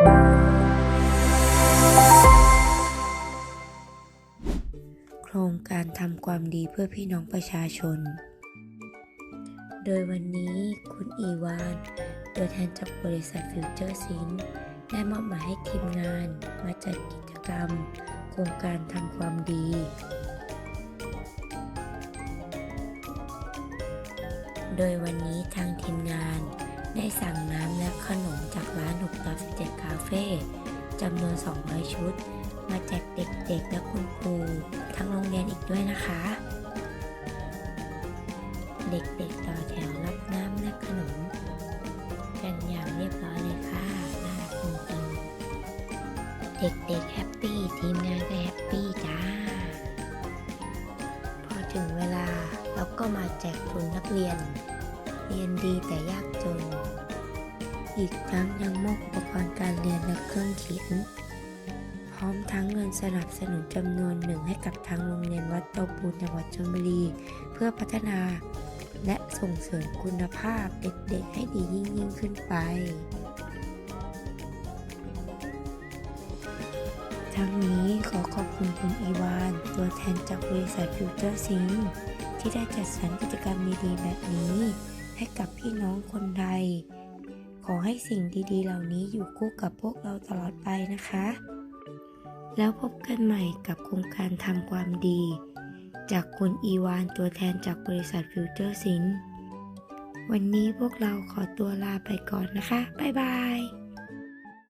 โครงการทำความดีเพื่อพี่น้องประชาชน โดยวันนี้คุณอีวาน ตัวแทนจากบริษัทฟิวเจอร์ซิงได้มอบหมายให้ทีมงานมาจัดกิจกรรม โครงการทำความดีโดยวันนี้ทางทีมงานได้สั่งน้ำและขนมจากร้าน6ตับ17คาเฟ่จำนวน 200 ชุด มาแจกเด็กๆ และคุณครูทั้งโรงเรียนอีกด้วยนะคะ เด็กๆต่อแถวรับน้ำและขนม กันอย่างเรียบร้อยเลยค่ะน่ารักจริงเด็กๆแฮปปี้ทีมงานก็แฮปปี้จ้า พอถึงเวลาเราก็มาแจกทุนนักเรียน เรียนดีแต่ยากจน อีกทั้งยังมอบอุปกรณ์การเรียนและเครื่องเขียน พร้อมทั้งเงินสนับสนุนจำนวนหนึ่งให้กับทางโรงเรียนวัดเตาปูนจังหวัดชลบุรี เพื่อพัฒนาและส่งเสริมคุณภาพเด็กๆให้ดียิ่งยิ่งขึ้นไป ทั้งนี้ขอขอบคุณคุณอีวาน ตัวแทนจากบริษัทฟิวเจอร์ซิงที่ได้จัดสรรกิจกรรมดีๆแบบนี้ ให้กับพี่น้องคนไทย ขอให้สิ่งดีๆ เหล่านี้อยู่คู่กับพวกเราตลอดไปนะคะ แล้วพบกันใหม่กับโครงการทำความดี จากคุณอีวานตัวแทนจากบริษัทฟิวเจอร์ซินวันนี้พวกเราขอตัวลาไปก่อนนะคะ บ๊ายบาย